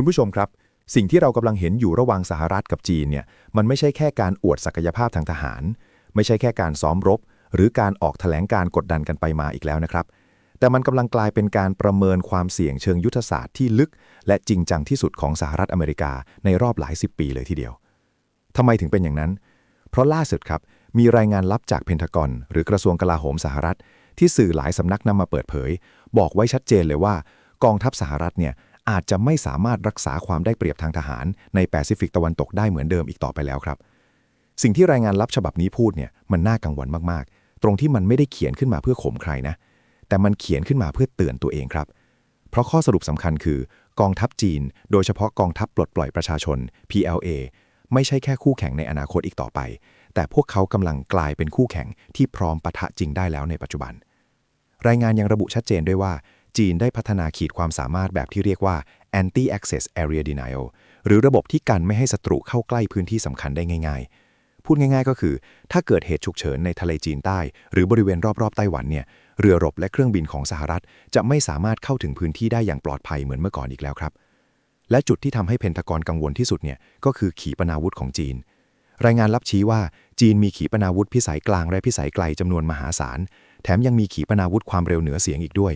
คุณผู้ชมครับ สิ่งที่เรากำลังเห็นอยู่ระหว่างสหรัฐกับจีนเนี่ยมันไม่ใช่แค่การอวดศักยภาพทางทหาร ไม่ใช่แค่การซ้อมรบ หรือการออกแถลงการกดดันกันไปมาอีกแล้วนะครับ แต่มันกำลังกลายเป็นการประเมินความเสี่ยงเชิงยุทธศาสตร์ที่ลึก และจริงจังที่สุดของสหรัฐอเมริกาในรอบหลายสิบปีเลยทีเดียวทำไมถึงเป็นอย่างนั้น เพราะล่าสุดครับ มีรายงานลับจากเพนทากอน หรือกระทรวงกลาโหมสหรัฐ ที่สื่อหลายสำนักนำมาเปิดเผย บอกไว้ชัดเจนเลยว่า กองทัพสหรัฐเนี่ย อาจจะไม่สามารถรักษาความได้เปรียบทางทหารในแปซิฟิกตะวันตกได้เหมือนเดิมอีกต่อไปแล้วครับ สิ่งที่รายงานลับฉบับนี้พูดเนี่ยมันน่ากังวลมากๆ ตรงที่มันไม่ได้เขียนขึ้นมาเพื่อข่มใครนะ แต่มันเขียนขึ้นมาเพื่อเตือนตัวเองครับ เพราะข้อสรุปสำคัญคือ กองทัพจีน โดยเฉพาะกองทัพปลดปล่อยประชาชน PLA ไม่ใช่แค่คู่แข่งในอนาคตอีกต่อไป แต่พวกเขากำลังกลายเป็นคู่แข่งที่พร้อมปะทะจริงได้แล้วในปัจจุบัน รายงานยังระบุชัดเจนด้วยว่า จีนได้พัฒนาขีดความสามารถแบบที่เรียกว่า anti-access area denial หรือระบบที่กันไม่ให้ศัตรูเข้าใกล้พื้นที่สำคัญได้ง่าย ๆ พูดง่ายๆ ก็คือ ถ้าเกิดเหตุฉุกเฉินในทะเลจีนใต้ หรือบริเวณรอบๆไต้หวันเนี่ยเรือรบและเครื่องบินของสหรัฐ จะไม่สามารถเข้าถึงพื้นที่ได้อย่างปลอดภัยเหมือนเมื่อก่อนอีกแล้วครับ และจุดที่ทำให้เพนทากอนกังวลที่สุดเนี่ยก็คือขีปนาวุธของจีน รายงานลับชี้ว่าจีนมีขีปนาวุธพิสัยกลางและพิสัยไกลจำนวนมหาศาล แถมยังมีขีปนาวุธความเร็วเหนือเสียงอีกด้วย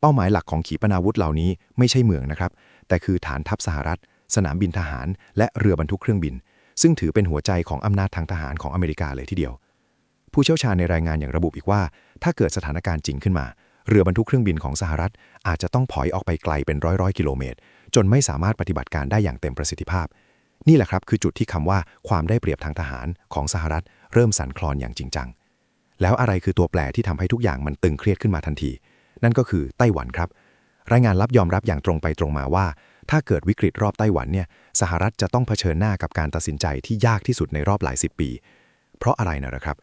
เป้าหมายหลักของขีปนาวุธเหล่านี้ไม่ใช่เมืองนะครับ แต่คือฐานทัพสหรัฐ สนามบินทหาร และเรือบรรทุกเครื่องบิน ซึ่งถือเป็นหัวใจของอำนาจทางทหารของอเมริกาเลยทีเดียว ผู้เชี่ยวชาญในรายงานอย่างระบุอีกว่า ถ้าเกิดสถานการณ์จริงขึ้นมา เรือบรรทุกเครื่องบินของสหรัฐ อาจจะต้องถอยออกไปไกลเป็นร้อยร้อยกิโลเมตร จนไม่สามารถปฏิบัติการได้อย่างเต็มประสิทธิภาพ นี่แหละครับคือจุดที่คำว่าความได้เปรียบทางทหารของสหรัฐ เริ่มสั่นคลอนอย่างจริงจังแล้วอะไรคือตัวแปรที่ทำให้ทุกอย่างมันตึงเครียดขึ้นมาทันที นั่นก็คือไต้หวันครับ รายงานรับยอมรับอย่างตรงไปตรงมาว่า ถ้าเกิดวิกฤตรอบไต้หวันเนี่ยสหรัฐจะต้องเผชิญหน้ากับการตัดสินใจที่ยากที่สุดในรอบหลายสิบปี เพราะอะไรนะครับ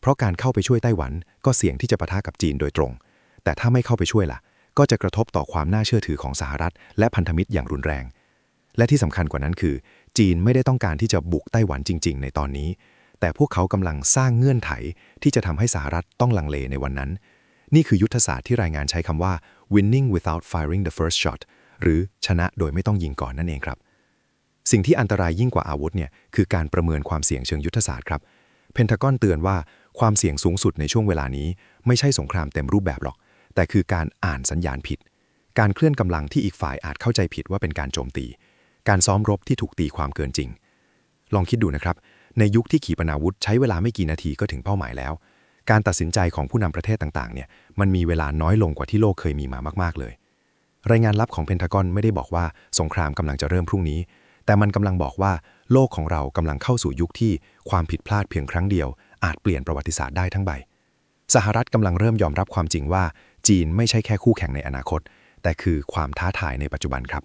เพราะการเข้าไปช่วยไต้หวันก็เสี่ยงที่จะปะทะกับจีนโดยตรง แต่ถ้าไม่เข้าไปช่วยล่ะ ก็จะกระทบต่อความน่าเชื่อถือของสหรัฐ และพันธมิตรอย่างรุนแรง และที่สำคัญกว่านั้นคือ จีนไม่ได้ต้องการที่จะบุกไต้หวันจริง ๆ ในตอนนี้แต่พวกเขากำลังสร้างเงื่อนไขที่จะทำให้สหรัฐต้องลังเลในวันนั้น นี่คือยุทธศาสตร์ที่รายงานใช้คำว่า winning without firing the first shot หรือชนะโดยไม่ต้องยิงก่อนนั่นเองครับ สิ่งที่อันตรายยิ่งกว่าอาวุธเนี่ยคือการประเมินความเสี่ยงเชิงยุทธศาสตร์ครับ เพนทากอนเตือนว่าความเสี่ยงสูงสุดในช่วงเวลานี้ ไม่ใช่สงครามเต็มรูปแบบหรอก แต่คือการอ่านสัญญาณผิด การเคลื่อนกำลังที่อีกฝ่ายอาจเข้าใจผิดว่าเป็นการโจมตี การซ้อมรบที่ถูกตีความเกินจริง ลองคิดดูนะครับ ในยุคที่ขีปนาวุธใช้เวลาไม่กี่นาทีก็ถึงเป้าหมายแล้ว การตัดสินใจของผู้นำประเทศต่างๆเนี่ยมันมีเวลาน้อยลงกว่าที่โลกเคยมีมามากๆเลย รายงานลับของเพนทากอนไม่ได้บอกว่าสงครามกำลังจะเริ่มพรุ่งนี้ แต่มันกำลังบอกว่าโลกของเรากำลังเข้าสู่ยุคที่ความผิดพลาดเพียงครั้งเดียว อาจเปลี่ยนประวัติศาสตร์ได้ทั้งใบ สหรัฐกำลังเริ่มยอมรับความจริงว่า จีนไม่ใช่แค่คู่แข่งในอนาคต แต่คือความท้าทายในปัจจุบันครับ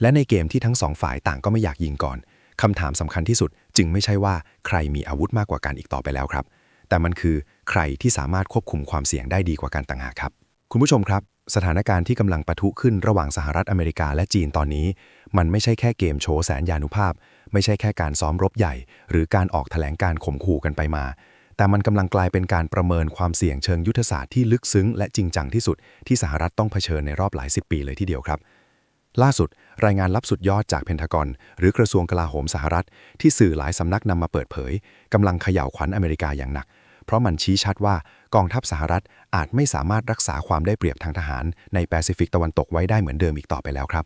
และในเกมที่ทั้งสองฝ่ายต่างก็ไม่อยากยิงก่อนคำถามสำคัญที่สุดจึงไม่ใช่ว่าใครมีอาวุธมากกว่ากันอีกต่อไปแล้วครับ แต่มันคือใครที่สามารถควบคุมความเสี่ยงได้ดีกว่ากันต่างหากครับ คุณผู้ชมครับ สถานการณ์ที่กำลังปะทุขึ้นระหว่างสหรัฐอเมริกาและจีนตอนนี้ มันไม่ใช่แค่เกมโชว์แสนยานุภาพ ไม่ใช่แค่การซ้อมรบใหญ่ หรือการออกแถลงการข่มขู่กันไปมา แต่มันกำลังกลายเป็นการประเมินความเสี่ยงเชิงยุทธศาสตร์ที่ลึกซึ้งและจริงจังที่สุด ที่สหรัฐต้องเผชิญในรอบหลายสิบปีเลยทีเดียวครับล่าสุด รายงานลับสุดยอดจากเพนทากอน หรือกระทรวงกลาโหมสหรัฐ ที่สื่อหลายสำนักนำมาเปิดเผยกำลังเขย่าวขวัญอเมริกาอย่างหนัก ราะมันชี้ชัดว่ากองทัพสหรัฐอาจไม่สามารถรักษาความได้เปรียบทางทหารในแปซิฟิกตะวันตกไว้ได้เหมือนเดิมอีกต่อไปแล้วครับ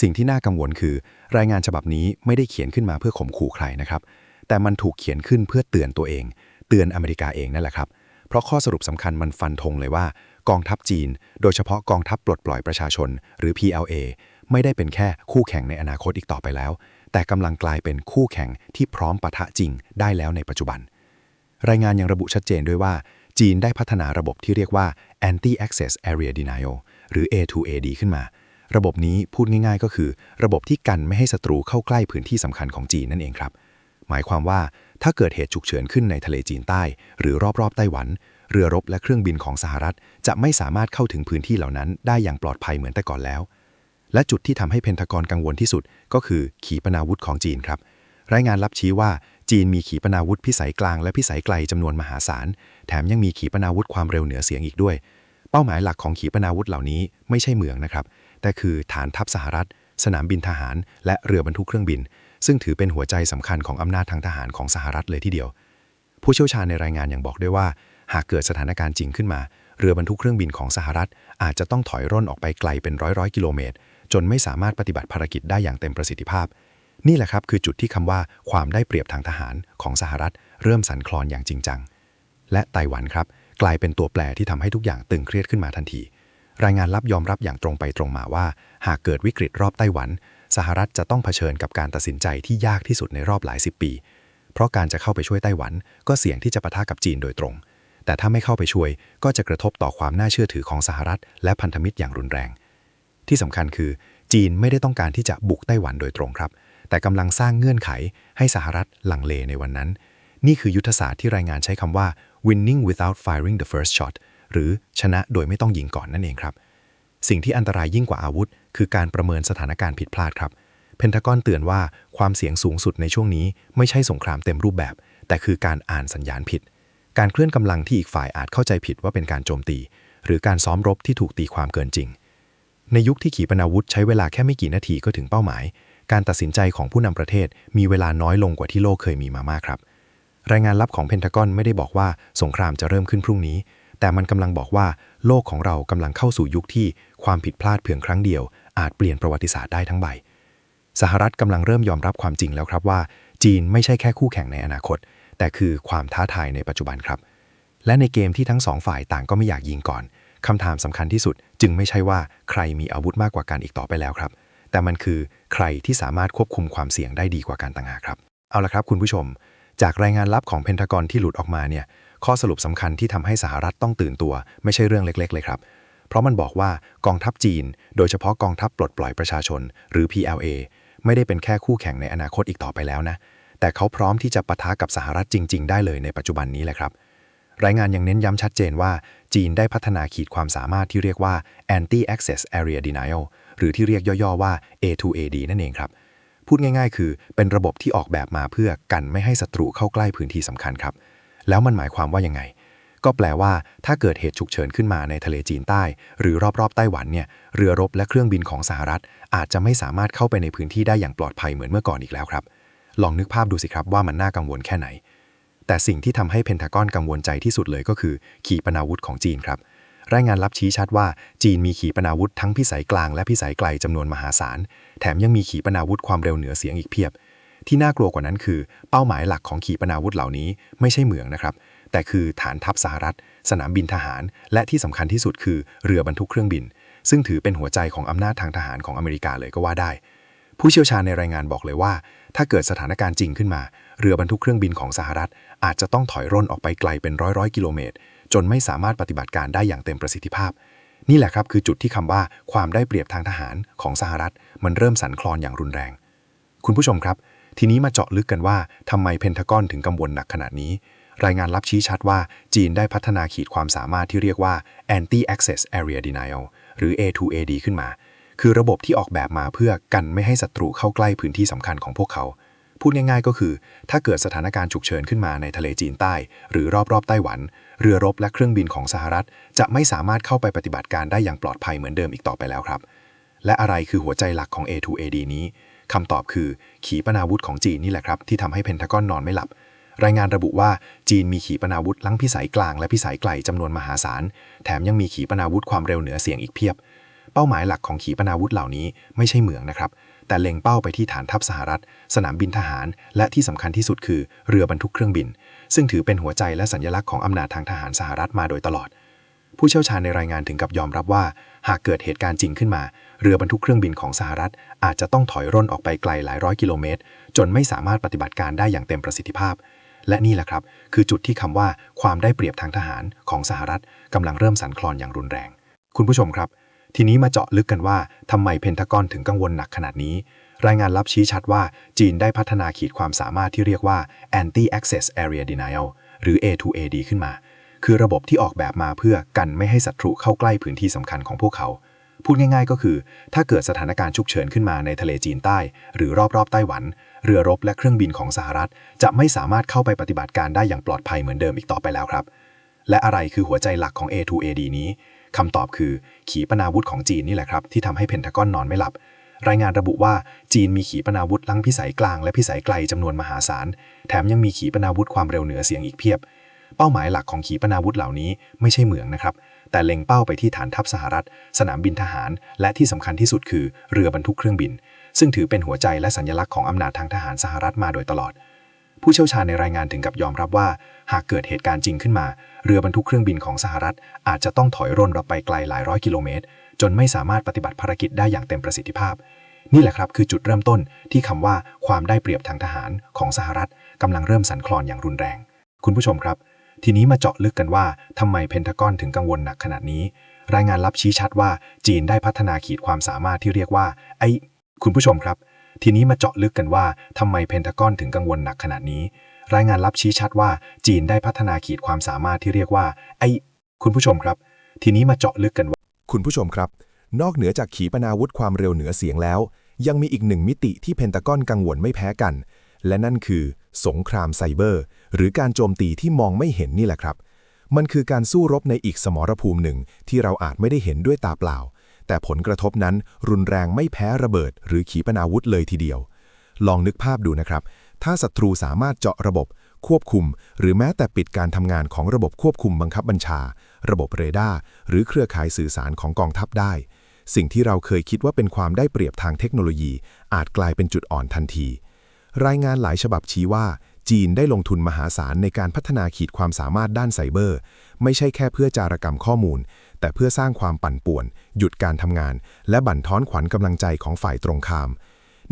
สิ่งที่น่ากังวลคือ รายงานฉบับนี้ไม่ได้เขียนขึ้นมาเพื่อข่มขู่ใครนะครับ แต่มันถูกเขียนขึ้นเพื่อเตือนตัวเอง เตือนอเมริกาเองนั่นแหละครับ เพราะข้อสรุปสำคัญมันฟันธงเลยว่า กองทัพจีน โดยเฉพาะกองทัพปลดปล่อยประชาชน หรือ PLA ไม่ได้เป็นแค่คู่แข่งในอนาคตอีกต่อไปแล้ว แต่กำลังกลายเป็นคู่แข่งที่พร้อมปะทะจริงได้แล้วในปัจจุบัน รายงานยังระบุชัดเจนด้วยว่า จีนได้พัฒนาระบบที่เรียกว่า Anti-Access Area Denial หรือ A2AD ขึ้นมา ระบบนี้พูดง่ายๆ ก็คือ ระบบที่กันไม่ให้ศัตรูเข้าใกล้พื้นที่สำคัญของจีนนั่นเองครับ หมายความว่าถ้าเกิดเหตุฉุกเฉินขึ้นในทะเลจีนใต้ หรือรอบๆไต้หวัน เรือรบและเครื่องบินของสหรัฐ จะไม่สามารถเข้าถึงพื้นที่เหล่านั้น ได้อย่างปลอดภัยเหมือนแต่ก่อนแล้ว และจุดที่ทำให้เพนทากอนกังวลที่สุด ก็คือขีปนาวุธของจีนครับ รายงานลับชี้ว่า จีนมีขีปนาวุธพิสัยกลางและพิสัยไกลจำนวนมหาศาล แถมยังมีขีปนาวุธความเร็วเหนือเสียงอีกด้วย เป้าหมายหลักของขีปนาวุธเหล่านี้ไม่ใช่เมืองนะครับ แต่คือฐานทัพสหรัฐ สนามบินทหาร และเรือบรรทุกเครื่องบิน ซึ่งถือเป็นหัวใจสำคัญของอำนาจทางทหารของสหรัฐเลยทีเดียว ผู้เชี่ยวชาญในรายงานยังบอกด้วยว่า หากเกิดสถานการณ์จริงขึ้นมา เรือบรรทุกเครื่องบินของสหรัฐ อาจจะต้องถอยร่นออกไปไกลเป็นร้อยร้อยกิโลเมตรจนไม่สามารถปฏิบัติภารกิจได้อย่างเต็มประสิทธิภาพ นี่แหละครับคือจุดที่คำว่าความได้เปรียบทางทหารของสหรัฐ เริ่มสั่นคลอนอย่างจริงจัง และไต้หวันครับ กลายเป็นตัวแปรที่ทำให้ทุกอย่างตึงเครียดขึ้นมาทันที รายงานลับยอมรับอย่างตรงไปตรงมาว่า หากเกิดวิกฤตรอบไต้หวัน สหรัฐจะต้องเผชิญกับการตัดสินใจที่ยากที่สุดในรอบหลายสิบปี เพราะการจะเข้าไปช่วยไต้หวัน ก็เสี่ยงที่จะปะทะกับจีนโดยตรง แต่ถ้าไม่เข้าไปช่วย ก็จะกระทบต่อความน่าเชื่อถือของสหรัฐ และพันธมิตรอย่างรุนแรง ที่สำคัญคือ จีนไม่ได้ต้องการที่จะบุกไต้หวันโดยตรงครับ แต่กำลังสร้างเงื่อนไขให้สหรัฐหลังเลในวันนั้น นี่คือยุทธศาสตร์ที่รายงานใช้คำว่า winning without firing the first shot หรือชนะโดยไม่ต้องยิงก่อนนั่นเองครับ สิ่งที่อันตรายยิ่งกว่าอาวุธ คือการประเมินสถานการณ์ผิดพลาดครับ เพนทากอนเตือนว่าความเสี่ยงสูงสุดในช่วงนี้ไม่ใช่สงครามเต็มรูปแบบ แต่คือการอ่านสัญญาณผิด การเคลื่อนกำลังที่อีกฝ่ายอาจเข้าใจผิดว่าเป็นการโจมตี หรือการซ้อมรบที่ถูกตีความเกินจริง ในยุคที่ขีปนาวุธใช้เวลาแค่ไม่กี่นาทีก็ถึงเป้าหมาย การตัดสินใจของผู้นำประเทศมีเวลาน้อยลงกว่าที่โลกเคยมีมามากครับ รายงานลับของเพนทากอนไม่ได้บอกว่าสงครามจะเริ่มขึ้นพรุ่งนี้ แต่มันกำลังบอกว่าโลกของเรากำลังเข้าสู่ยุคที่ความผิดพลาดเพียงครั้งเดียว อาจเปลี่ยนประวัติศาสตร์ได้ทั้งใบ สหรัฐกำลังเริ่มยอมรับความจริงแล้วครับว่า จีนไม่ใช่แค่คู่แข่งในอนาคต แต่คือความท้าทายในปัจจุบันครับ และในเกมที่ทั้งสองฝ่ายต่างก็ไม่อยากยิงก่อนคำถามสำคัญที่สุดจึงไม่ใช่ว่าใครมีอาวุธมากกว่ากันอีกต่อไปแล้วครับ แต่มันคือใครที่สามารถควบคุมความเสี่ยงได้ดีกว่ากันต่างหากครับ เอาละครับคุณผู้ชม จากรายงานลับของเพนทากอนที่หลุดออกมาเนี่ยข้อสรุปสำคัญที่ทำให้สหรัฐต้องตื่นตัว ไม่ใช่เรื่องเล็ก ๆ เลยครับ เพราะมันบอกว่ากองทัพจีน โดยเฉพาะกองทัพปลดปล่อยประชาชน หรือ PLA ไม่ได้เป็นแค่คู่แข่งในอนาคตอีกต่อไปแล้วนะ แต่เขาพร้อมที่จะปะทะกับสหรัฐจริง ๆ ได้เลยในปัจจุบันนี้แหละครับรายงานยังเน้นย้ำชัดเจนว่า จีนได้พัฒนาขีดความสามารถที่เรียกว่า Anti Access Area Denial หรือที่เรียกย่อๆว่า A2AD นั่นเองครับ พูดง่ายๆ คือเป็นระบบที่ออกแบบมาเพื่อกันไม่ให้ศัตรูเข้าใกล้พื้นที่สำคัญครับ แล้วมันหมายความว่ายังไง ก็แปลว่าถ้าเกิดเหตุฉุกเฉินขึ้นมาในทะเลจีนใต้ หรือรอบๆไต้หวันเนี่ยเรือรบและเครื่องบินของสหรัฐ อาจจะไม่สามารถเข้าไปในพื้นที่ได้อย่างปลอดภัยเหมือนเมื่อก่อนอีกแล้วครับ ลองนึกภาพดูสิครับว่ามันน่ากังวลแค่ไหนแต่สิ่งที่ทำให้เพนทากอนกังวลใจที่สุดเลยก็คือ ขีปนาวุธของจีนครับ รายงานลับชี้ชัดว่าจีนมีขีปนาวุธทั้งพิสัยกลางและพิสัยไกลจำนวนมหาศาล แถมยังมีขีปนาวุธความเร็วเหนือเสียงอีกเพียบ ที่น่ากลัวกว่านั้นคือ เป้าหมายหลักของขีปนาวุธเหล่านี้ไม่ใช่เหมืองนะครับ แต่คือฐานทัพสหรัฐ สนามบินทหาร และที่สำคัญที่สุดคือเรือบรรทุกเครื่องบิน ซึ่งถือเป็นหัวใจของอำนาจทางทหารของอเมริกาเลยก็ว่าได้ ผู้เชี่ยวชาญในรายงานบอกเลยว่า ถ้าเกิดสถานการณ์จริงขึ้นมา เรือบรรทุกเครื่องบินของสหรัฐ อาจจะต้องถอยร่นออกไปไกลเป็นร้อยร้อยๆกิโลเมตร จนไม่สามารถปฏิบัติการได้อย่างเต็มประสิทธิภาพ นี่แหละครับคือจุดที่คำว่าความได้เปรียบทางทหารของสหรัฐ มันเริ่มสั่นคลอนอย่างรุนแรง คุณผู้ชมครับ ทีนี้มาเจาะลึกกันว่าทำไมเพนทากอนถึงกังวลหนักขนาดนี้ รายงานลับชี้ชัดว่าจีนได้พัฒนาขีดความสามารถที่เรียกว่า Anti Access Area Denial หรือ A2AD ขึ้นมา คือระบบที่ออกแบบมาเพื่อกันไม่ให้ศัตรูเข้าใกล้พื้นที่สำคัญของพวกเขา พูดง่าย ๆ ก็คือ ถ้าเกิดสถานการณ์ฉุกเฉินขึ้นมาในทะเลจีนใต้ หรือรอบๆไต้หวัน เรือรบและเครื่องบินของสหรัฐ จะไม่สามารถเข้าไปปฏิบัติการได้อย่างปลอดภัยเหมือนเดิมอีกต่อไปแล้วครับ และอะไรคือหัวใจหลักของ A2AD นี้คำตอบคือ ขีปนาวุธของจีนนี่แหละครับ ที่ทำให้เพนทากอนนอนไม่หลับ รายงานระบุว่าจีนมีขีปนาวุธลังพิสัยกลางและพิสัยไกลจำนวนมหาศาล แถมยังมีขีปนาวุธความเร็วเหนือเสียงอีกเพียบ เป้าหมายหลักของขีปนาวุธเหล่านี้ไม่ใช่เหมืองนะครับ แต่เล็งเป้าไปที่ฐานทัพสหรัฐ สนามบินทหาร และที่สำคัญที่สุดคือเรือบรรทุกเครื่องบิน ซึ่งถือเป็นหัวใจและสัญลักษณ์ของอำนาจทางทหารสหรัฐมาโดยตลอด ผู้เชี่ยวชาญในรายงานถึงกับยอมรับว่า หากเกิดเหตุการณ์จริงขึ้นมา เรือบรรทุกเครื่องบินของสหรัฐ อาจจะต้องถอยร่นออกไปไกลหลายร้อยกิโลเมตร จนไม่สามารถปฏิบัติการได้อย่างเต็มประสิทธิภาพ และนี่แหละครับ คือจุดที่คำว่าความได้เปรียบทางทหารของสหรัฐกำลังเริ่มสั่นคลอนอย่างรุนแรง คุณผู้ชมครับ ทีนี้มาเจาะลึกกันว่าทำไมเพนทากอนถึงกังวลหนักขนาดนี้ รายงานลับชี้ชัดว่าจีนได้พัฒนาขีดความสามารถที่เรียกว่า Anti Access Area Denial หรือ A2AD ขึ้นมา คือระบบที่ออกแบบมาเพื่อกันไม่ให้ศัตรูเข้าใกล้พื้นที่สำคัญของพวกเขา พูดง่ายๆ ก็คือ ถ้าเกิดสถานการณ์ฉุกเฉินขึ้นมาในทะเลจีนใต้ หรือรอบๆไต้หวัน เรือรบและเครื่องบินของสหรัฐ จะไม่สามารถเข้าไปปฏิบัติการได้อย่างปลอดภัยเหมือนเดิมอีกต่อไปแล้วครับและอะไรคือหัวใจหลักของ A2AD นี้ คำตอบคือ ขีปนาวุธของจีนนี่แหละครับ ที่ทำให้เพนทากอนนอนไม่หลับ รายงานระบุว่าจีนมีขีปนาวุธลังพิสัยกลางและพิสัยไกลจำนวนมหาศาล แถมยังมีขีปนาวุธความเร็วเหนือเสียงอีกเพียบ เป้าหมายหลักของขีปนาวุธเหล่านี้ไม่ใช่เหมืองนะครับ แต่เล็งเป้าไปที่ฐานทัพสหรัฐ สนามบินทหาร และที่สำคัญที่สุดคือเรือบรรทุกเครื่องบิน ซึ่งถือเป็นหัวใจและสัญลักษณ์ของอำนาจทางทหารสหรัฐมาโดยตลอด ผู้เชี่ยวชาญในรายงานถึงกับยอมรับว่า หากเกิดเหตุการณ์จริงขึ้นมา เรือบรรทุกเครื่องบินของสหรัฐ อาจจะต้องถอยร่นเราไปไกลหลายร้อยกิโลเมตร จนไม่สามารถปฏิบัติภารกิจได้อย่างเต็มประสิทธิภาพ นี่แหละครับคือจุดเริ่มต้นที่คำว่าความได้เปรียบทางทหารของสหรัฐกำลังเริ่มสั่นคลอนอย่างรุนแรง คุณผู้ชมครับ ทีนี้มาเจาะลึกกันว่าทำไมเพนทากอนถึงกังวลหนักขนาดนี้ รายงานลับชี้ชัดว่าจีนได้พัฒนาขีดความสามารถที่เรียกว่าไอคุณผู้ชมครับ ทีนี้มาเจาะลึกกันว่าทำไมเพนทากอนถึงกังวลหนักขนาดนี้ รายงานลับชี้ชัดว่าจีนได้พัฒนาขีดความสามารถที่เรียกว่า ไอคุณผู้ชมครับ ทีนี้มาเจาะลึกกันว่า คุณผู้ชมครับ นอกเหนือจากขีปนาวุธความเร็วเหนือเสียงแล้ว ยังมีอีกหนึ่งมิติที่เพนตากอนกังวลไม่แพ้กัน และนั่นคือ สงครามไซเบอร์ หรือการโจมตีที่มองไม่เห็นนี่แหละครับ มันคือการสู้รบในอีกสมรภูมิหนึ่งที่เราอาจไม่ได้เห็นด้วยตาเปล่า แต่ผลกระทบนั้นรุนแรงไม่แพ้ระเบิด หรือขีปนาวุธเลยทีเดียว ลองนึกภาพดูนะครับ ถ้าศัตรูสามารถเจาะระบบ ควบคุม หรือแม้แต่ปิดการทำงานของระบบควบคุมบังคับบัญชา ระบบเรดาร์หรือเครือข่ายสื่อสารของกองทัพได้ สิ่งที่เราเคยคิดว่าเป็นความได้เปรียบทางเทคโนโลยี อาจกลายเป็นจุดอ่อนทันที รายงานหลายฉบับชี้ว่า จีนได้ลงทุนมหาศาลในการพัฒนาขีดความสามารถด้านไซเบอร์ ไม่ใช่แค่เพื่อจารกรรมข้อมูล แต่เพื่อสร้างความปั่นป่วน หยุดการทำงาน และบั่นทอนขวัญกำลังใจของฝ่ายตรงข้าม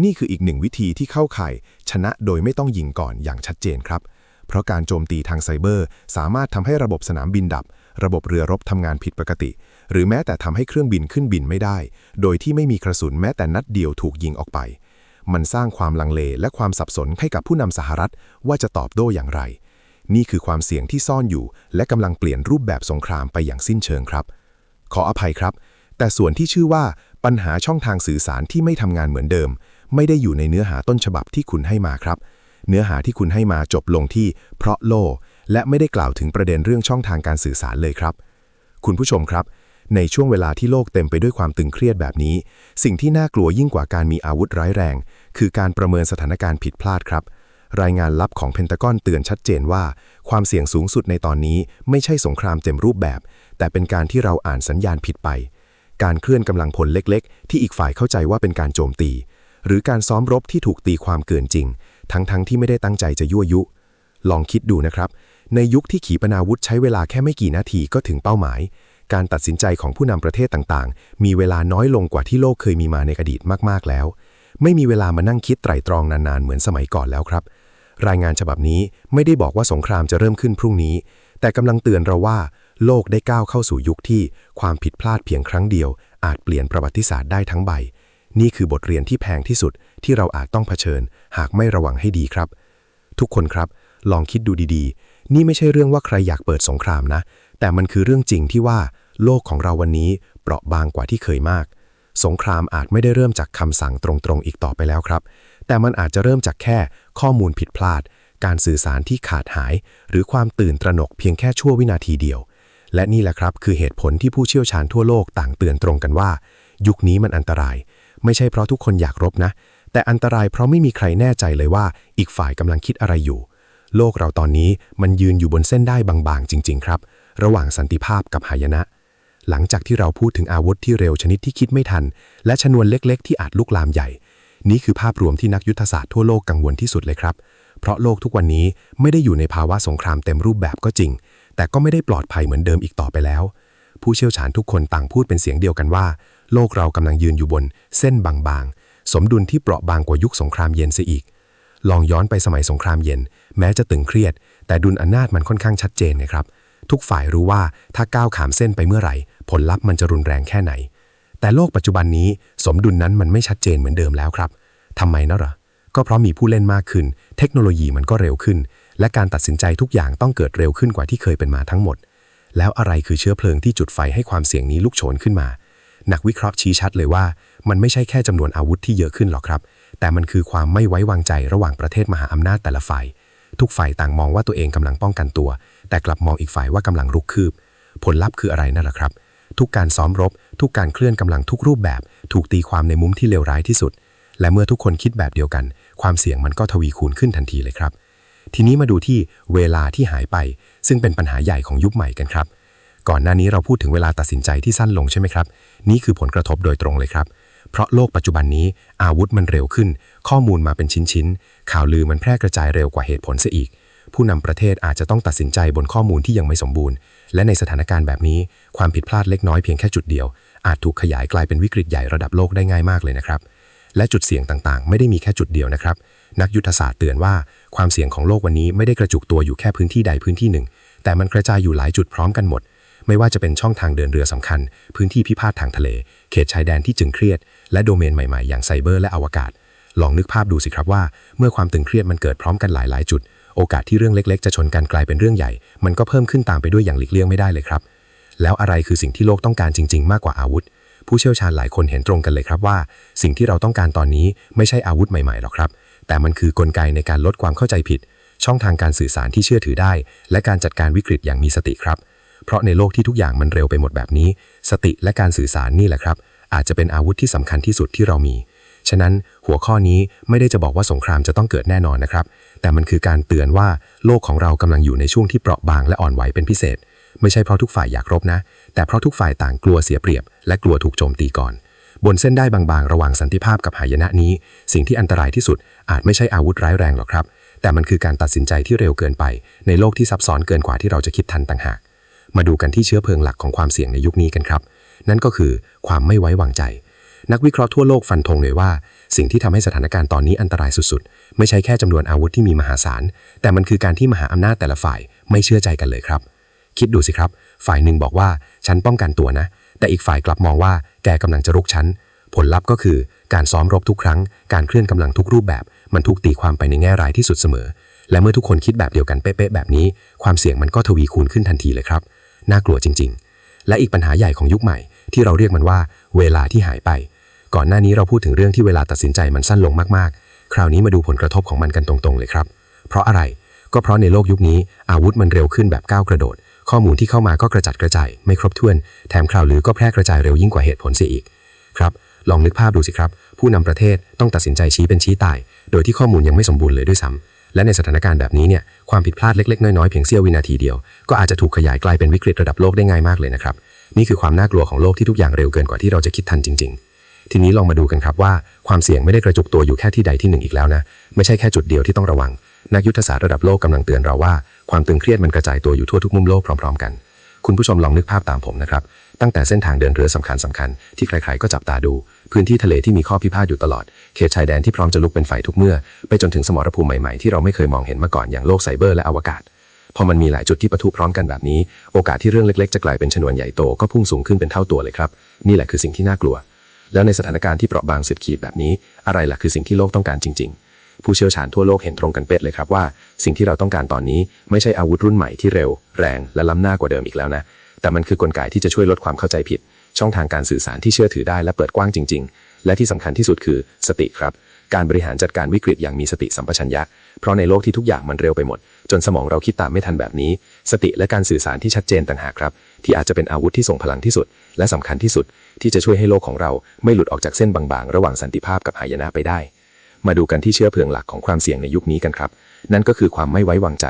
นี่คืออีกหนึ่งวิธีที่เข้าข่าย ชนะโดยไม่ต้องยิงก่อนอย่างชัดเจนครับ เพราะการโจมตีทางไซเบอร์ สามารถทำให้ระบบสนามบินดับ ระบบเรือรบทำงานผิดปกติ หรือแม้แต่ทำให้เครื่องบินขึ้นบินไม่ได้ โดยที่ไม่มีกระสุนแม้แต่นัดเดียวถูกยิงออกไป มันสร้างความลังเลและความสับสนให้กับผู้นำสหรัฐว่าจะตอบโต้อย่างไร นี่คือความเสี่ยงที่ซ่อนอยู่ และกำลังเปลี่ยนรูปแบบสงครามไปอย่างสิ้นเชิงครับ ขออภัยครับ แต่ส่วนที่ชื่อว่าปัญหาช่องทางสื่อสารที่ไม่ทำงานเหมือนเดิม ไม่ได้อยู่ในเนื้อหาต้นฉบับที่คุณให้มาครับ เนื้อหาที่คุณให้มาจบลงที่ เพราะโล และไม่ได้กล่าวถึงประเด็นเรื่องช่องทางการสื่อสารเลยครับ คุณผู้ชมครับในช่วงเวลาที่โลกเต็มไปด้วยความตึงเครียดแบบนี้ สิ่งที่น่ากลัวยิ่งกว่าการมีอาวุธร้ายแรง คือการประเมินสถานการณ์ผิดพลาดครับ รายงานลับของเพนตากอนเตือนชัดเจนว่า ความเสี่ยงสูงสุดในตอนนี้ไม่ใช่สงครามเต็มรูปแบบ แต่เป็นการที่เราอ่านสัญญาณผิดไป การเคลื่อนกำลังพลเล็ก ๆ ที่อีกฝ่ายเข้าใจว่าเป็นการโจมตี หรือการซ้อมรบที่ถูกตีความเกินจริง ทั้งๆทที่ไม่ได้ตั้งใจจะยั่วยุ ลองคิดดูนะครับ ในยุคที่ขีปนาวุธใช้เวลาแค่ไม่กี่นาทีก็ถึงเป้าหมายการตัดสินใจของผู้นำประเทศต่างๆ มีเวลาน้อยลงกว่าที่โลกเคยมีมาในอดีตมาก ๆ แล้ว ไม่มีเวลามานั่งคิดไตร่ตรองนานๆ เหมือนสมัยก่อนแล้วครับ รายงานฉบับนี้ไม่ได้บอกว่าสงครามจะเริ่มขึ้นพรุ่งนี้ แต่กำลังเตือนเราว่า โลกได้ก้าวเข้าสู่ยุคที่ความผิดพลาดเพียงครั้งเดียว อาจเปลี่ยนประวัติศาสตร์ได้ทั้งใบ นี่คือบทเรียนที่แพงที่สุดที่เราอาจต้องเผชิญ หากไม่ระวังให้ดีครับ ทุกคนครับ ลองคิดดูดีๆ นี่ไม่ใช่เรื่องว่าใครอยากเปิดสงครามนะ แต่มันคือเรื่องจริงที่ว่า โลกของเราวันนี้เปราะบางกว่าที่เคยมาก สงครามอาจไม่ได้เริ่มจากคำสั่งตรงๆอีกต่อไปแล้วครับ แต่มันอาจจะเริ่มจากแค่ข้อมูลผิดพลาด การสื่อสารที่ขาดหาย หรือความตื่นตระหนกเพียงแค่ชั่ววินาทีเดียว และนี่แหละครับคือเหตุผลที่ผู้เชี่ยวชาญทั่วโลกต่างเตือนตรงกันว่า ยุคนี้มันอันตราย ไม่ใช่เพราะทุกคนอยากรบนะ แต่อันตรายเพราะไม่มีใครแน่ใจเลยว่า อีกฝ่ายกำลังคิดอะไรอยู่ โลกเราตอนนี้มันยืนอยู่บนเส้นได้บางๆ จริง ๆ ครับ ระหว่างสันติภาพกับหายนะ หลังจากที่เราพูดถึงอาวุธที่เร็วชนิดที่คิดไม่ทัน และชนวนเล็กๆ ที่อาจลุกลามใหญ่ นี่คือภาพรวมที่นักยุทธศาสตร์ทั่วโลกกังวลที่สุดเลยครับ เพราะโลกทุกวันนี้ไม่ได้อยู่ในภาวะสงครามเต็มรูปแบบก็จริง แต่ก็ไม่ได้ปลอดภัยเหมือนเดิมอีกต่อไปแล้ว ผู้เชี่ยวชาญทุกคนต่างพูดเป็นเสียงเดียวกันว่า โลกเรากำลังยืนอยู่บน เส้นบางๆ สมดุลที่เปราะบางกว่ายุคสงครามเย็นเสียอีก ลองย้อนไปสมัยสงครามเย็น แม้จะตึงเครียด แต่ดุลอำนาจมันค่อนข้างชัดเจนนะครับ ทุกฝ่ายรู้ว่าถ้าก้าวขามเส้นไปเมื่อไหร่ ผลลัพธ์มันจะรุนแรงแค่ไหน แต่โลกปัจจุบันนี้สมดุลนั้นมันไม่ชัดเจนเหมือนเดิมแล้วครับทำไมนะหรอก็เพราะมีผู้เล่นมากขึ้น เทคโนโลยีมันก็เร็วขึ้น และการตัดสินใจทุกอย่างต้องเกิดเร็วขึ้นกว่าที่เคยเป็นมาทั้งหมด แล้วอะไรคือเชื้อเพลิงที่จุดไฟให้ความเสี่ยงนี้ลุกโชนขึ้นมา นักวิเคราะห์ชี้ชัดเลยว่า มันไม่ใช่แค่จำนวนอาวุธที่เยอะขึ้นหรอกครับ แต่มันคือความไม่ไว้วางใจระหว่างประเทศมหาอำนาจแต่ละฝ่าย ทุกฝ่ายต่างมองว่าตัวเองกำลังป้องกันตัว แต่กลับมองอีกฝ่ายว่ากำลังรุกคืบ ผลลัพธ์คืออะไรนั่นแหละครับ ทุกการซ้อมรบ ทุกการเคลื่อนกำลังทุกรูปแบบ ถูกตีความในมุมที่เลวร้ายที่สุด และเมื่อทุกคนคิดแบบเดียวกัน ความเสี่ยงมันก็ทวีคูณขึ้นทันทีเลยครับ ทีนี้มาดูที่เวลาที่หายไป ซึ่งเป็นปัญหาใหญ่ของยุคใหม่กันครับ ก่อนหน้านี้เราพูดถึงเวลาตัดสินใจที่สั้นลงใช่ไหมครับ นี่คือผลกระทบโดยตรงเลยครับเพราะโลกปัจจุบันนี้อาวุธมันเร็วขึ้น ข้อมูลมาเป็นชิ้นๆ ข่าวลือมันแพร่กระจายเร็วกว่าเหตุผลเสียอีก ผู้นำประเทศอาจจะต้องตัดสินใจบนข้อมูลที่ยังไม่สมบูรณ์ และในสถานการณ์แบบนี้ ความผิดพลาดเล็กน้อยเพียงแค่จุดเดียว อาจถูกขยายกลายเป็นวิกฤตใหญ่ระดับโลกได้ง่ายมากเลยนะครับ และจุดเสี่ยงต่างๆ ไม่ได้มีแค่จุดเดียวนะครับ นักยุทธศาสตร์เตือนว่าความเสี่ยงของโลกวันนี้ไม่ได้กระจุกตัวอยู่แค่พื้นที่ใดพื้นที่หนึ่ง แต่มันกระจายอยู่หลายจุดพร้อมกันหมด ไม่ว่าจะเป็นช่องทางเดินเรือสำคัญ พื้นที่พิพาททางทะเล เขตชายแดนที่จึงเครียด และโดเมนใหม่ๆ อย่างไซเบอร์และอวกาศ ลองนึกภาพดูสิครับว่า เมื่อความตึงเครียดมันเกิดพร้อมกันหลายๆ จุด โอกาสที่เรื่องเล็ก ๆ จะชนกันกลายเป็นเรื่องใหญ่ มันก็เพิ่มขึ้นตามไปด้วยอย่างหลีกเลี่ยงไม่ได้เลยครับ แล้วอะไรคือสิ่งที่โลกต้องการจริง ๆ มากกว่าอาวุธ ผู้เชี่ยวชาญหลายคนเห็นตรงกันเลยครับว่า สิ่งที่เราต้องการตอนนี้ไม่ใช่อาวุธใหม่ๆหรอกครับ แต่มันคือกลไกในการลดความเข้าใจผิด ช่องทางการสื่อสารที่เชื่อถือได้ และการจัดการวิกฤตอย่างมีสติครับ เพราะในโลกที่ทุกอย่างมันเร็วไปหมดแบบนี้ สติและการสื่อสารนี่แหละครับ อาจจะเป็นอาวุธที่สำคัญที่สุดที่เรามีฉะนั้นหัวข้อนี้ไม่ได้จะบอกว่าสงครามจะต้องเกิดแน่นอนนะครับ แต่มันคือการเตือนว่าโลกของเรากำลังอยู่ในช่วงที่เปราะบางและอ่อนไหวเป็นพิเศษ ไม่ใช่เพราะทุกฝ่ายอยากรบนะ แต่เพราะทุกฝ่ายต่างกลัวเสียเปรียบ และกลัวถูกโจมตีก่อน บนเส้นได้บางๆ ระหว่างสันติภาพกับหายนะนี้ สิ่งที่อันตรายที่สุดอาจไม่ใช่อาวุธร้ายแรงหรอกครับ แต่มันคือการตัดสินใจที่เร็วเกินไป ในโลกที่ซับซ้อนเกินกว่าที่เราจะคิดทันต่างหาก มาดูกันที่เชื้อเพลิงหลักของความเสี่ยงในยุคนี้กันครับ นั่นก็คือความไม่ไว้วางใจ นักวิเคราะห์ทั่วโลกฟันธงเลยว่า สิ่งที่ทำให้สถานการณ์ตอนนี้อันตรายสุดๆ ไม่ใช่แค่จำนวนอาวุธที่มีมหาศาล แต่มันคือการที่มหาอำนาจแต่ละฝ่ายไม่เชื่อใจกันเลยครับ คิดดูสิครับ ฝ่ายหนึ่งบอกว่าฉันป้องกันตัวนะ แต่อีกฝ่ายกลับมองว่าแกกำลังจะรุกฉัน ผลลัพธ์ก็คือการซ้อมรบทุกครั้ง การเคลื่อนกำลังทุกรูปแบบ มันถูกตีความไปในแง่ร้ายที่สุดเสมอ และเมื่อทุกคนคิดแบบเดียวกันเป๊ะๆแบบนี้ ความเสี่ยงมันก็ทวีคูณขึ้นทันทีเลยครับ น่ากลัวจริง ๆ และอีกปัญหาใหญ่ของยุคใหม่ ที่เราเรียกมันว่า เวลาที่หายไป ก่อนหน้านี้เราพูดถึงเรื่องที่เวลาตัดสินใจมันสั้นลงมากๆ คราวนี้มาดูผลกระทบของมันกันตรงๆเลยครับ เพราะอะไรก็เพราะในโลกยุคนี้อาวุธมันเร็วขึ้นแบบก้าวกระโดด ข้อมูลที่เข้ามาก็กระจัดกระจายไม่ครบถ้วน แถมข่าวลือก็แพร่กระจายเร็วยิ่งกว่าเหตุผลเสียอีกครับลองนึกภาพดูสิครับ ผู้นำประเทศต้องตัดสินใจชี้เป็นชี้ตาย โดยที่ข้อมูลยังไม่สมบูรณ์เลยด้วยซ้ำและในสถานการณ์แบบนี้เนี่ยความผิดพลาดเล็กๆ น้อยๆเพียงเสี้ยววินาทีเดียว ก็อาจจะถูกขยายกลายเป็นวิกฤตระดับโลกได้ง่ายมากเลยนะครับนี่คือความน่ากลัวของโลกที่ทุกอย่างเร็วเกินกว่าที่เราจะคิดทันจริง ๆ ทีนี้ลองมาดูกันครับว่าความเสี่ยงไม่ได้กระจุกตัวอยู่แค่ที่ใดที่หนึ่งอีกแล้วนะ ไม่ใช่แค่จุดเดียวที่ต้องระวัง นักยุทธศาสตร์ระดับโลกกำลังเตือนเราว่าความตึงเครียดมันกระจายตัวอยู่ทั่วทุกมุมโลกพร้อมๆ กัน คุณผู้ชมลองนึกภาพตามผมนะครับ ตั้งแต่เส้นทางเดินเรือสำคัญสำคัญๆที่ใครๆก็จับตาดู พื้นที่ทะเลที่มีข้อพิพาทอยู่ตลอด เขตชายแดนที่พร้อมจะลุกเป็นไฟทุกเมื่อ ไปจนถึงสมรภูมิใหม่ๆที่เราไม่เคยมองเห็นมาก่อนอย่างโลกไซเบอร์และอวกาศพอมันมีหลายจุดที่ปะทุพร้อมกันแบบนี้ โอกาสที่เรื่องเล็กๆ จะกลายเป็นชนวนใหญ่โตก็พุ่งสูงขึ้นเป็นเท่าตัวเลยครับ นี่แหละคือสิ่งที่น่ากลัว แล้วในสถานการณ์ที่เปราะบางสุดขีดแบบนี้ อะไรล่ะคือสิ่งที่โลกต้องการจริง ๆ ผู้เชี่ยวชาญทั่วโลกเห็นตรงกันเป๊ะเลยครับว่า สิ่งที่เราต้องการตอนนี้ไม่ใช่อาวุธรุ่นใหม่ที่เร็ว แรง และล้ำหน้ากว่าเดิมอีกแล้วนะ แต่มันคือกลไกที่จะช่วยลดความเข้าใจผิด ช่องทางการสื่อสารที่เชื่อถือได้และเปิดกว้างจริง ๆ และที่สำคัญที่สุดคือสติครับ การบริหารจัดการวิกฤตอย่างมีสติสัมปชัญญะ เพราะในโลกที่ทุกอย่างมันเร็วไปหมด จนสมองเราคิดตามไม่ทันแบบนี้ สติและการสื่อสารที่ชัดเจนต่างหากครับ ที่อาจจะเป็นอาวุธที่ส่งพลังที่สุด และสำคัญที่สุด ที่จะช่วยให้โลกของเราไม่หลุดออกจากเส้นบางๆ ระหว่างสันติภาพกับหายนะไปได้ มาดูกันที่เชื้อเพลิงหลักของความเสี่ยงในยุคนี้กันครับ นั่นก็คือความไม่ไว้วางใจ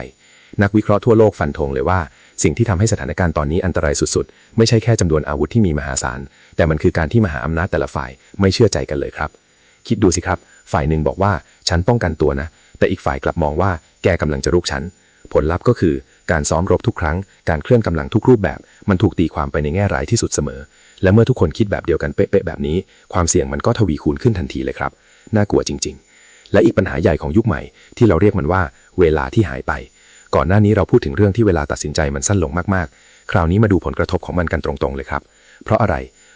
นักวิเคราะห์ทั่วโลกฟันธงเลยว่าสิ่งที่ทำให้สถานการณ์ตอนนี้อันตรายสุดๆ ไม่ใช่แค่จำนวนอาวุธที่มีมหาศาล แต่มันคือการที่มหาอำนาจแต่ละฝ่ายไม่เชื่อใจกันเลยครับ คิดดูสิครับ ฝ่ายหนึ่งบอกว่าฉันป้องกันตัวนะ แต่อีกฝ่ายกลับมองว่าแกกำลังจะรุกฉัน ผลลัพธ์ก็คือการซ้อมรบทุกครั้ง การเคลื่อนกำลังทุกรูปแบบ มันถูกตีความไปในแง่ร้ายที่สุดเสมอ และเมื่อทุกคนคิดแบบเดียวกันเป๊ะๆแบบนี้ ความเสี่ยงมันก็ทวีคูณขึ้นทันทีเลยครับ น่ากลัวจริง ๆ และอีกปัญหาใหญ่ของยุคใหม่ ที่เราเรียกมันว่า เวลาที่หายไป ก่อนหน้านี้เราพูดถึงเรื่องที่เวลาตัดสินใจมันสั้นลงมากๆ คราวนี้มาดูผลกระทบของมันกันตรงๆเลยครับ เพราะอะไร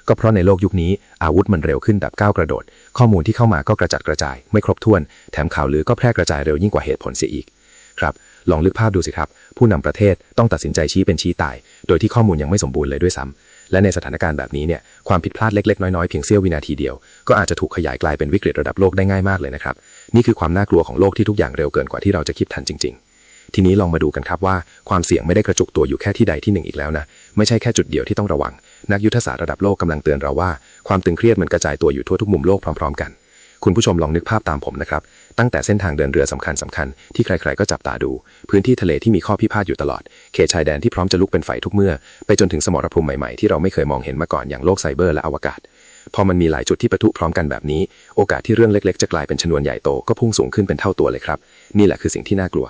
ก็เพราะในโลกยุคนี้อาวุธมันเร็วขึ้นแบบก้าวกระโดด ข้อมูลที่เข้ามาก็กระจัดกระจาย ไม่ครบถ้วน แถมข่าวลือก็แพร่กระจายเร็วยิ่งกว่าเหตุผลเสียอีกครับลองนึกภาพดูสิครับ ผู้นำประเทศต้องตัดสินใจชี้เป็นชี้ตาย โดยที่ข้อมูลยังไม่สมบูรณ์เลยด้วยซ้ำและในสถานการณ์แบบนี้เนี่ยความผิดพลาดเล็กๆ น้อยๆ เพียงเสี้ยววินาทีเดียว ก็อาจจะถูกขยายกลายเป็นวิกฤตระดับโลกได้ง่ายมากเลยนะครับ นี่คือความน่ากลัวของโลกที่ทุกอย่างเร็วเกินกว่าที่เราจะคิดทันจริง ๆ ทีนี้ลองมาดูกันครับว่าความเสี่ยงไม่ได้กระจุกตัวอยู่แค่ที่ใดที่หนึ่งอีกแล้วนะไม่ใช่แค่จุดเดียวที่ต้องระวัง นักยุทธศาสตร์ระดับโลกกำลังเตือนเราว่าความตึงเครียดมันกระจายตัวอยู่ทั่วทุกมุมโลกพร้อมๆกัน คุณผู้ชมลองนึกภาพตามผมนะครับ ตั้งแต่เส้นทางเดินเรือสำคัญสคัญๆที่ใครๆก็จับตาดู พื้นที่ทะเลที่มีข้อพิพาทอยู่ตลอด เขตชายแดนที่พร้อมจะลุกเป็นไฟทุกเมื่อ ไปจนถึงสมรภูมิใหม่ๆที่เราไม่เคยมองเห็นมาก่อนอย่างโลกไซเบอร์และอวกาศพอมันมีหลายจุดที่ประทุพร้อมกันแบบนี้ โอกาสที่เรื่องเล็กๆ จะกลายเป็นชนวนใหญ่โตก็พุ่งสูงขึ้นเป็นเท่าตัวเลยครับ นี่แหละคือสิ่งที่น่ากลัว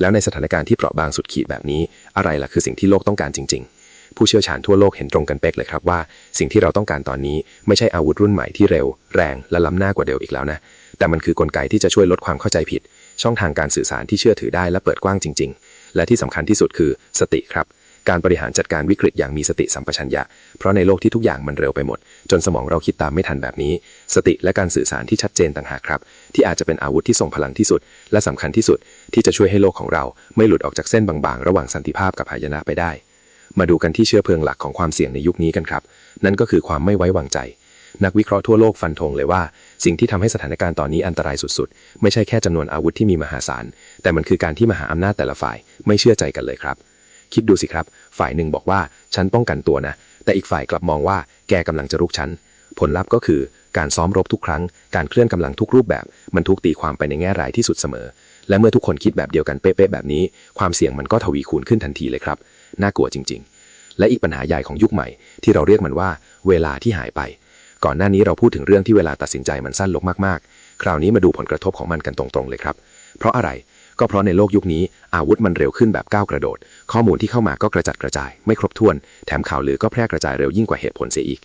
แล้วในสถานการณ์ที่เปราะบางสุดขีดแบบนี้ อะไรล่ะคือสิ่งที่โลกต้องการจริง ๆ ผู้เชี่ยวชาญทั่วโลกเห็นตรงกันเป๊กเลยครับว่า สิ่งที่เราต้องการตอนนี้ไม่ใช่อาวุธรุ่นใหม่ที่เร็ว แรงและล้ำหน้ากว่าเดิมอีกแล้วนะ แต่มันคือกลไกที่จะช่วยลดความเข้าใจผิด ช่องทางการสื่อสารที่เชื่อถือได้และเปิดกว้างจริง ๆ และที่สำคัญที่สุดคือสติครับ การบริหารจัดการวิกฤตอย่างมีสติสัมปชัญญะ เพราะในโลกที่ทุกอย่างมันเร็วไปหมด จนสมองเราคิดตามไม่ทันแบบนี้ สติและการสื่อสารที่ชัดเจนต่างหากครับ ที่อาจจะเป็นอาวุธที่ทรงพลังที่สุด และสำคัญที่สุด ที่จะช่วยให้โลกของเราไม่หลุดออกจากเส้นบางๆ ระหว่างสันติภาพกับหายนะไปได้ มาดูกันที่เชื้อเพลิงหลักของความเสี่ยงในยุคนี้กันครับ นั่นก็คือความไม่ไว้วางใจ นักวิเคราะห์ทั่วโลกฟันธงเลยว่า สิ่งที่ทำให้สถานการณ์ตอนนี้อันตรายสุดๆ ไม่ใช่แค่จำนวนอาวุธที่มีมหาศาล แต่มันคือการที่มหาอำนาจแต่ละฝ่าย ไม่เชื่อใจกันเลยครับ คิดดูสิครับ ฝ่ายหนึ่งบอกว่าฉันป้องกันตัวนะ แต่อีกฝ่ายกลับมองว่าแกกำลังจะรุกฉัน ผลลัพธ์ก็คือการซ้อมรบทุกครั้ง การเคลื่อนกำลังทุกรูปแบบ มันถูกตีความไปในแง่ร้ายที่สุดเสมอ และเมื่อทุกคนคิดแบบเดียวกันเป๊ะๆแบบนี้ ความเสี่ยงมันก็ทวีคูณขึ้นทันทีเลยครับ น่ากลัวจริง ๆ และอีกปัญหาใหญ่ของยุคใหม่ ที่เราเรียกมันว่า เวลาที่หายไป ก่อนหน้านี้เราพูดถึงเรื่องที่เวลาตัดสินใจมันสั้นลงมากๆ คราวนี้มาดูผลกระทบของมันกันตรงๆเลยครับ เพราะอะไร ก็เพราะในโลกยุคนี้อาวุธมันเร็วขึ้นแบบก้าวกระโดด ข้อมูลที่เข้ามาก็กระจัดกระจาย ไม่ครบถ้วน แถมข่าวลือก็แพร่กระจายเร็วยิ่งกว่าเหตุผลเสียอีก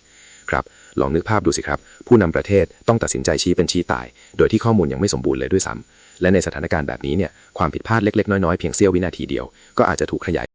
ครับลองนึกภาพดูสิครับ ผู้นำประเทศต้องตัดสินใจชี้เป็นชี้ตาย โดยที่ข้อมูลยังไม่สมบูรณ์เลยด้วยซ้ำและในสถานการณ์แบบนี้เนี่ยความผิดพลาดเล็กๆ น้อยๆ เพียงเสี้ยววินาทีเดียวก็อาจจะถูกขยาย